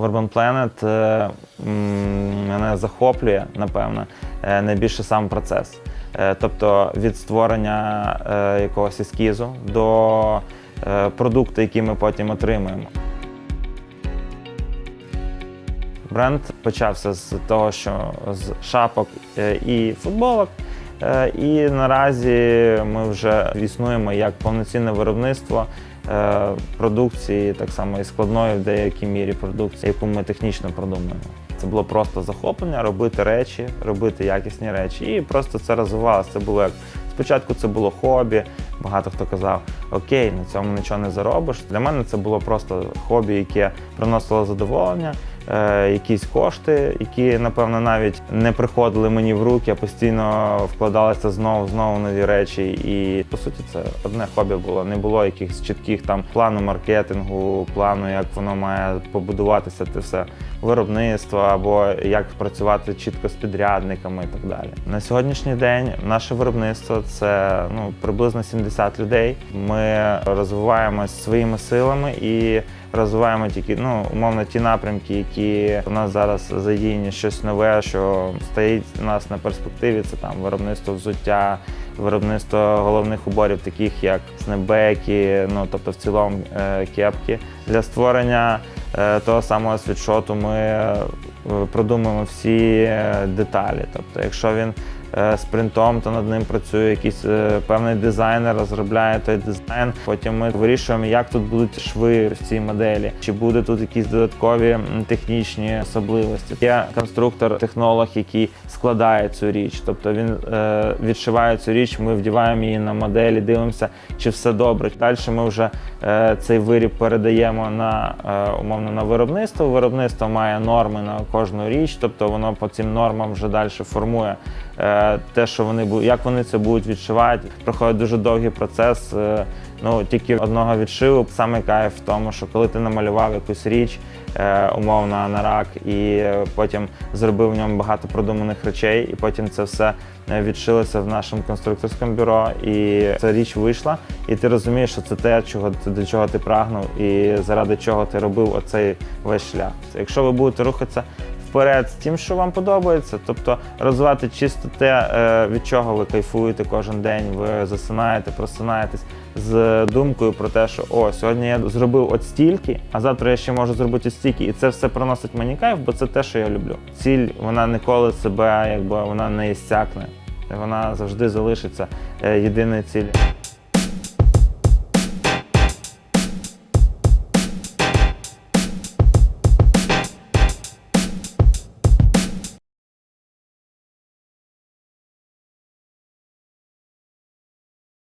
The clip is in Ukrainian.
Urban Planet е, мене захоплює, напевно, е, найбільше сам процес. Е, Тобто від створення якогось ескізу до продукту, який ми потім отримуємо. Бренд почався з того, що з шапок і футболок. І наразі ми вже існуємо як повноцінне виробництво продукції, так само і складної в деякій мірі продукції, яку ми технічно продумуємо. Це було просто захоплення, робити речі, робити якісні речі. І просто це розвивалося. Це було як спочатку це було хобі. Багато хто казав, окей, на цьому нічого не заробиш. Для мене це було просто хобі, яке приносило задоволення, е, якісь кошти, які, напевно, навіть не приходили мені в руки, а постійно вкладалися знову знову нові речі. І по суті, це одне хобі було. Не було якихось чітких там плану маркетингу, плану, як воно має побудуватися, це все виробництво або як працювати чітко з підрядниками і так далі. На сьогоднішній день наше виробництво це ну приблизно 70 людей. Ми розвиваємось своїми силами і розвиваємо тільки ну умовно ті напрямки, які у нас зараз задіяні щось нове, що стоїть у нас на перспективі. Це там виробництво взуття, виробництво головних уборів, таких як снебеки, ну тобто в цілому е, кепки. Для створення е, того самого світшоту ми е, продумуємо всі деталі. Тобто, якщо він е, з то над ним працює якийсь е, певний дизайнер, розробляє той дизайн. Потім ми вирішуємо, як тут будуть шви в цій моделі, чи буде тут якісь додаткові технічні особливості. Є конструктор, технолог, який складає цю річ. Тобто він е, відшиває цю річ, ми вдіваємо її на моделі, дивимося, чи все добре. Далі ми вже е, цей виріб передаємо на е, умовно на виробництво. Виробництво має норми на кожну річ, тобто воно по цим нормам вже далі формує е, те, що вони будуть, як вони це будуть відшивати. Проходить дуже довгий процес. е, Ну тільки одного відшиву. Саме кайф в тому, що коли ти намалював якусь річ, е, умовно на рак, і е, потім зробив в ньому багато продуманих речей, і потім це все е, відшилося в нашому конструкторському бюро, і ця річ вийшла, і ти розумієш, що це те, чого до чого ти прагнув, і заради чого ти робив оцей весь шлях. Якщо ви будете рухатися вперед з тим, що вам подобається, тобто розвивати чисто те, е, від чого ви кайфуєте кожен день, ви засинаєте, просинаєтесь з думкою про те, що о, сьогодні я зробив от стільки, а завтра я ще можу зробити от стільки, і це все приносить мені кайф, бо це те, що я люблю. Ціль вона ніколи себе, якби вона не іссякне. Вона завжди залишиться е, єдиною ціллю.